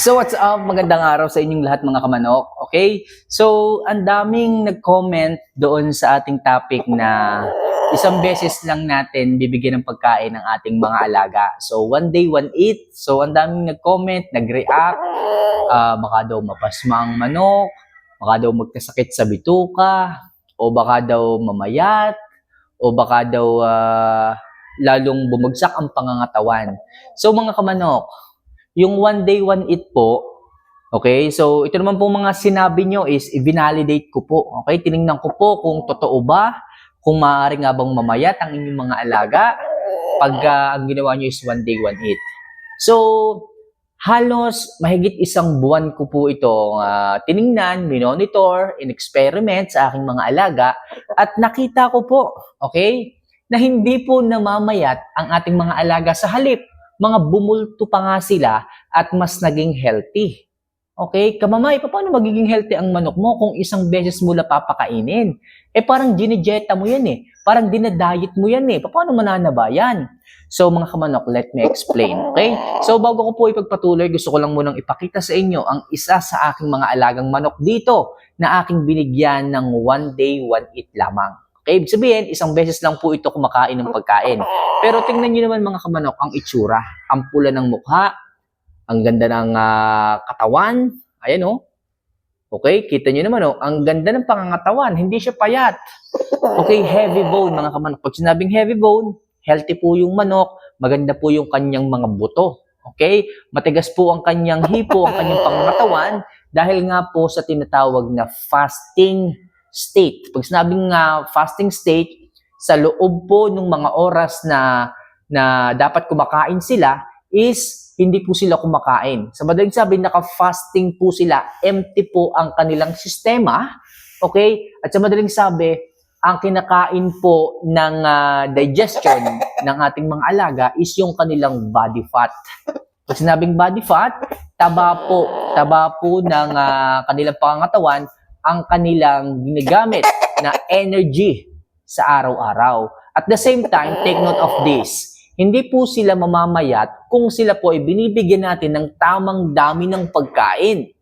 So what's up? Magandang araw sa inyong lahat mga kamanok. Okay? So, ang daming nag-comment doon sa ating topic na isang beses lang natin bibigyan ng pagkain ng ating mga alaga. So, one day, one eat. So, ang daming nag-comment, nag-react. Ah, baka daw mapasma ang manok, baka daw magkasakit sa bituka, o baka daw mamayat, o baka daw ah, lalong bumagsak ang pangangatawan. So, mga kamanok, yung one day, one eat po, okay, so ito naman po mga sinabi nyo is i-validate ko po. Okay, tiningnan ko po kung totoo ba, kung maaari nga bang mamayat ang inyong mga alaga pag ah, ang ginawa nyo is one day, one eat. So, halos mahigit isang buwan ko po ito ah, tiningnan, minonitor, in-experiment sa aking mga alaga at nakita ko po, okay, na hindi po namamayat ang ating mga alaga sa halip mga bumulto pa nga sila at mas naging healthy. Okay? Kamamay, paano magiging healthy ang manok mo kung isang beses mo lang papakainin? Eh parang ginijeta mo yan eh. Parang dinadiet mo yan eh. Paano mananaba yan? So mga kamanok, let me explain. Okay? So bago ko po ipagpatuloy, gusto ko lang munang ipakita sa inyo ang isa sa aking mga alagang manok dito na aking binigyan ng one day, one eat lamang. Okay, ibig sabihin, isang beses lang po ito kumakain ng pagkain. Pero tingnan niyo naman mga kamanok, ang itsura. Ang pula ng mukha, ang ganda ng ah, katawan. Ayan oh. Okay, kita niyo naman oh, ang ganda ng pangangatawan, hindi siya payat. Okay, heavy bone mga kamanok. Pag sinabing heavy bone, healthy po yung manok, maganda po yung kanyang mga buto. Okay? Matigas po ang kanyang hipo, ang kanyang pangangatawan dahil nga po sa tinatawag na fasting state. Pag sinabing nga fasting state, sa loob po ng mga oras na na dapat kumakain sila is hindi po sila kumakain. Sa madaling sabi, naka-fasting po sila. Empty po ang kanilang sistema. Okay? At sa madaling sabi, ang kinakain po ng ah, digestion ng ating mga alaga is yung kanilang body fat. Pag sinabing body fat, taba po, taba po ng ah, kanilang pangangatawan ang kanilang ginagamit na energy sa araw-araw. At the same time, take note of this. Hindi po sila mamamayat kung sila po ay binibigyan natin ng tamang dami ng pagkain.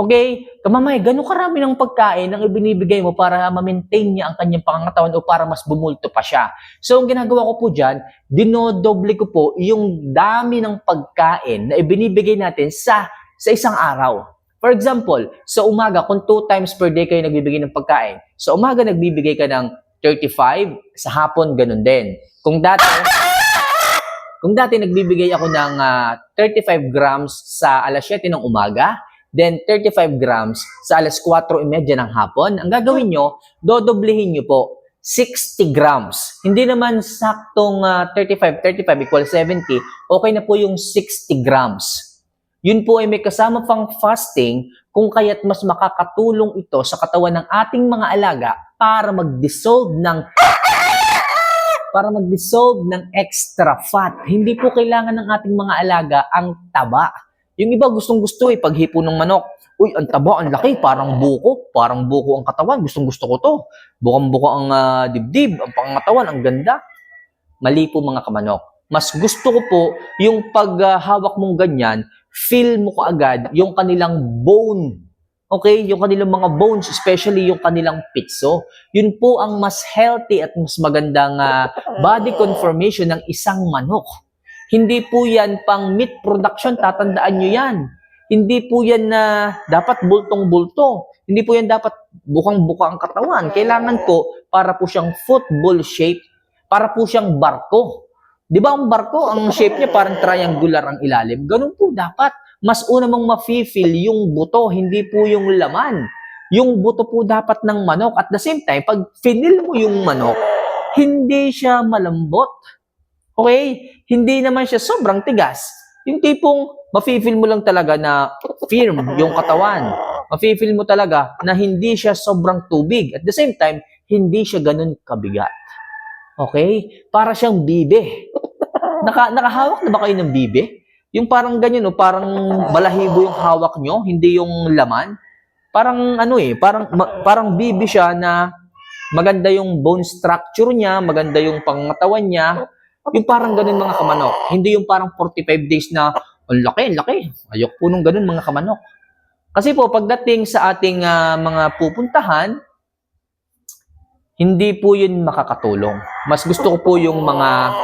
Okay? Kamamay, gano'ng karami ng pagkain ang ibinibigay mo para ma-maintain niya ang kanyang pangangatawan o para mas bumulto pa siya. So, ang ginagawa ko po dyan, dinodoble ko po yung dami ng pagkain na ibinibigay natin sa, sa isang araw. For example, sa umaga, kung two times per day kayo nagbibigay ng pagkain, sa umaga nagbibigay ka ng 35, sa hapon ganun din. Kung dati, kung dati nagbibigay ako ng ah, 35 grams sa alas 7 ng umaga, then 35 grams sa alas 4.30 ng hapon, ang gagawin nyo, dodoblehin nyo po 60 grams. Hindi naman saktong ah, 35, 35 equals 70, okay na po yung 60 grams. Yun po ay may kasama pang fasting kung kaya't mas makakatulong ito sa katawan ng ating mga alaga para mag-dissolve ng para mag-dissolve ng extra fat. Hindi po kailangan ng ating mga alaga ang taba. Yung iba gustong gusto eh, paghipo ng manok. Uy, ang taba, ang laki, parang buko. Parang buko ang katawan. Gustong gusto ko to. Bukang-buko ang ah, dibdib, ang pangatawan, ang ganda. Mali po mga kamanok. Mas gusto ko po yung paghawak mong ganyan, feel mo ko agad yung kanilang bone. Okay? Yung kanilang mga bones, especially yung kanilang pitso. Yun po ang mas healthy at mas magandang ah, body conformation ng isang manok. Hindi po yan pang meat production, tatandaan nyo yan. Hindi po yan na dapat bultong-bulto. Hindi po yan dapat bukang-buka ang katawan. Kailangan po para po siyang football shape, para po siyang barko. Di ba ang barko, ang shape niya parang triangular ang ilalim? Ganun po dapat. Mas una mong mafe-feel yung buto, hindi po yung laman. Yung buto po dapat ng manok. At the same time, pag finil mo yung manok, hindi siya malambot. Okay? Hindi naman siya sobrang tigas. Yung tipong mafe-feel mo lang talaga na firm yung katawan. Mafe-feel mo talaga na hindi siya sobrang tubig. At the same time, hindi siya ganun kabigat. Okay? Para siyang bibe. Naka, nakahawak na ba kayo ng bibe? Yung parang ganyan, no? parang balahibo yung hawak nyo, hindi yung laman. Parang ano eh, parang, ma- parang bibe siya na maganda yung bone structure niya, maganda yung pangatawan niya. Yung parang ganun mga kamanok. Hindi yung parang 45 days na Ang laki, ang laki. Ayok po nung ganun mga kamanok. Kasi po, pagdating sa ating ah, mga pupuntahan, hindi po yun makakatulong. Mas gusto ko po yung mga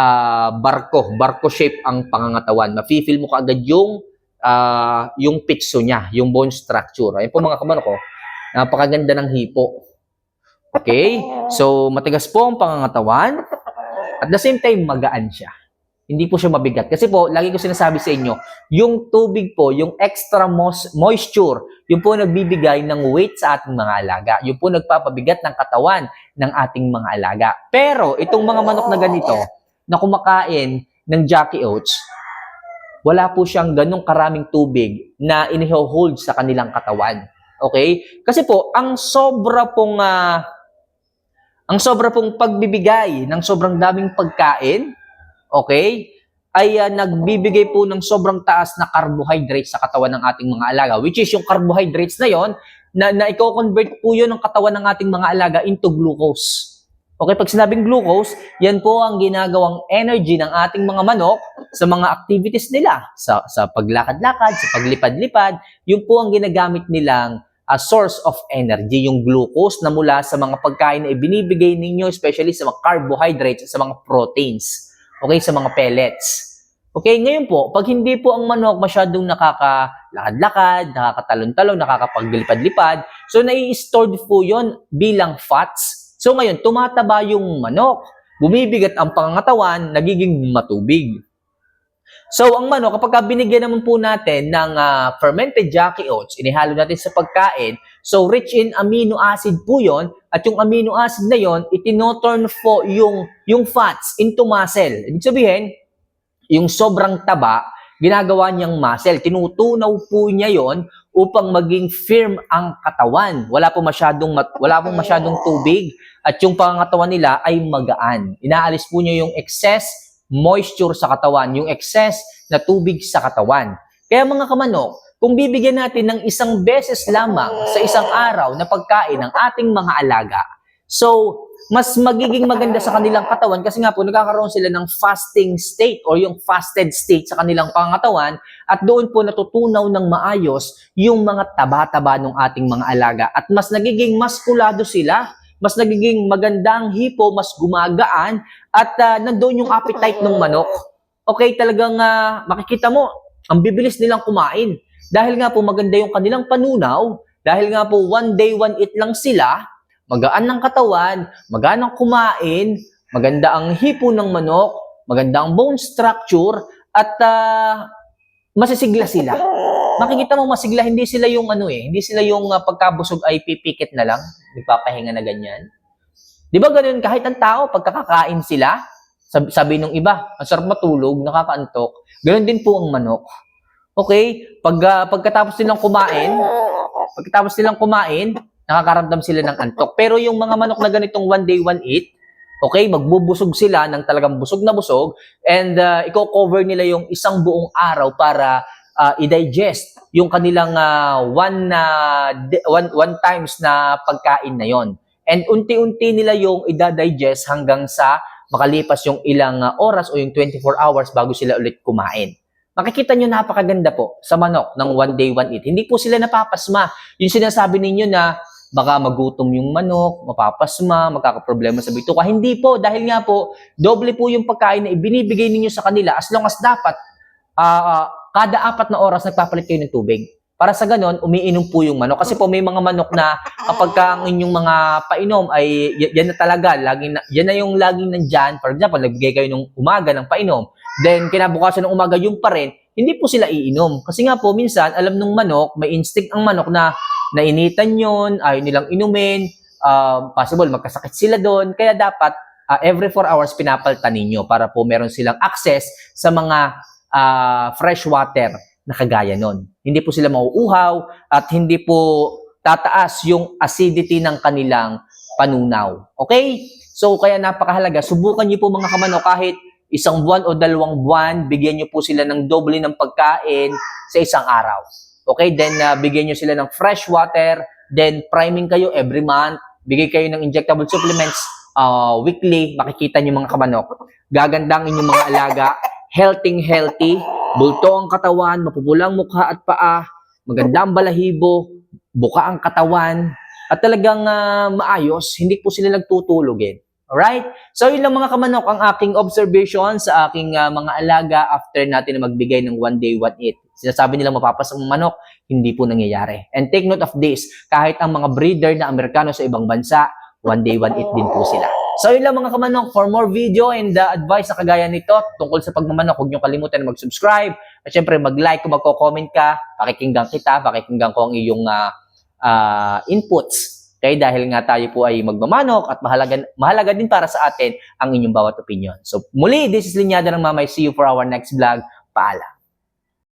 ah, barko, barko shape ang pangangatawan. Mafe-feel mo kaagad yung ah, yung pitso niya, yung bone structure. Ayun po mga kamanok ko, napakaganda ng hipo. Okay? So, matigas po ang pangangatawan. At the same time, magaan siya. Hindi po siya mabigat. Kasi po, lagi ko sinasabi sa inyo, yung tubig po, yung extra moisture, yung po nagbibigay ng weight sa ating mga alaga. Yung po nagpapabigat ng katawan ng ating mga alaga. Pero, itong mga manok na ganito, na kumakain ng Jackie Oats, wala po siyang ganong karaming tubig na iniho-hold sa kanilang katawan. Okay? Kasi po, ang sobra pong ah, ang sobra pong pagbibigay ng sobrang daming pagkain, okay, ay ah, nagbibigay po ng sobrang taas na carbohydrates sa katawan ng ating mga alaga, which is yung carbohydrates na yon na, na i-convert po yun ng katawan ng ating mga alaga into glucose. Okay, pag sinabing glucose, yan po ang ginagawang energy ng ating mga manok sa mga activities nila, sa, sa paglakad-lakad, sa paglipad-lipad, yun po ang ginagamit nilang a source of energy, yung glucose na mula sa mga pagkain na ibinibigay ninyo, especially sa mga carbohydrates, sa mga proteins, okay, sa mga pellets. Okay, ngayon po, pag hindi po ang manok masyadong nakakalakad-lakad, nakakatalon-talon, nakakapaglipad-lipad, so nai-stored po yon bilang fats. So ngayon, tumataba yung manok, bumibigat ang pangangatawan, nagiging matubig. So, ang manok, kapag ka binigyan naman po natin ng ah, fermented Jackie Oats, inihalo natin sa pagkain, so rich in amino acid po yon at yung amino acid na yon itinoturn po yung, yung fats into muscle. Ibig sabihin, yung sobrang taba, ginagawa niyang muscle. Tinutunaw po niya yon upang maging firm ang katawan. Wala po masyadong mat- wala pong masyadong tubig at yung pangangatawan nila ay magaan. Inaalis po niya yung excess moisture sa katawan, yung excess na tubig sa katawan. Kaya mga kamanok, kung bibigyan natin ng isang beses lamang sa isang araw na pagkain ng ating mga alaga, so mas magiging maganda sa kanilang katawan kasi nga po nagkakaroon sila ng fasting state or yung fasted state sa kanilang pangatawan at doon po natutunaw ng maayos yung mga taba-taba ng ating mga alaga at mas nagiging maskulado sila mas nagiging magandang hipo, mas gumagaan, at ah, nandoon yung appetite ng manok. Okay, talagang ah, makikita mo, ang bibilis nilang kumain. Dahil nga po maganda yung kanilang panunaw, dahil nga po one day, one eat lang sila, magaan ng katawan, magaan ang kumain, maganda ang hipo ng manok, maganda ang bone structure, at ah, masisigla sila. Makikita mo masigla, hindi sila yung ano eh, hindi sila yung ah, pagkabusog ay pipikit na lang, nagpapahinga na ganyan. Di ba ganun, kahit ang tao, pagkakakain sila, sabi, sabi nung iba, ang sarap matulog, nakakaantok, ganun din po ang manok. Okay? Pag, ah, pagkatapos nilang kumain, pagkatapos nilang kumain, nakakaramdam sila ng antok. Pero yung mga manok na ganitong one day, one eat, okay, magbubusog sila ng talagang busog na busog and uh, i-cover nila yung isang buong araw para uh, i-digest yung kanilang uh, one, uh, one, one times na pagkain na yon. And unti-unti nila yung i-digest hanggang sa makalipas yung ilang uh, oras o yung 24 hours bago sila ulit kumain. Makikita nyo napakaganda po sa manok ng one day, one eat. Hindi po sila napapasma. Yung sinasabi ninyo na baka magutom yung manok, mapapasma, magkakaproblema sa bituka. Hindi po, dahil nga po, doble po yung pagkain na ibinibigay ninyo sa kanila as long as dapat ah, kada apat na oras nagpapalit kayo ng tubig. Para sa ganon, umiinom po yung manok. Kasi po may mga manok na kapag ka ang inyong mga painom ay yan na talaga, laging na, yan na yung laging nandyan. For example, nagbigay kayo ng umaga ng painom. Then kinabukasan ng umaga yung pa rin, hindi po sila iinom. Kasi nga po, minsan, alam nung manok, may instinct ang manok na nainitan yon ayaw nilang inumin, um, possible magkasakit sila doon. Kaya dapat ah, every 4 hours pinapaltan ninyo para po meron silang access sa mga ah, fresh water na kagaya nun. Hindi po sila mauuhaw at hindi po tataas yung acidity ng kanilang panunaw. Okay? So, kaya napakahalaga. Subukan niyo po mga kamano kahit isang buwan o dalawang buwan, bigyan niyo po sila ng doble ng pagkain sa isang araw. Okay? Then, uh, bigyan niyo sila ng fresh water. Then, priming kayo every month. Bigay kayo ng injectable supplements uh, weekly. Makikita niyo mga kamanok. Gaganda ang inyong mga alaga. healthy healthy, bulto ang katawan, mapupulang mukha at paa, maganda ang balahibo, buka ang katawan, at talagang ah, maayos, hindi po sila nagtutulogin. Alright? So yun lang mga kamanok ang aking observation sa aking ah, mga alaga after natin na magbigay ng one day, one eat. Sinasabi nila mapapas ang manok, hindi po nangyayari. And take note of this, kahit ang mga breeder na Amerikano sa ibang bansa, one day, one eat din po sila. So yun lang mga kamanok, for more video and uh, advice na kagaya nito tungkol sa pagmamanok, huwag niyo kalimutan na mag-subscribe at syempre mag-like kung magko-comment ka, pakikinggan kita, pakikinggan ko ang iyong ah, ah, inputs. Okay, dahil nga tayo po ay magmamanok at mahalaga, mahalaga din para sa atin ang inyong bawat opinion. So muli, this is Linyada ng Mamay. See you for our next vlog. Paalam.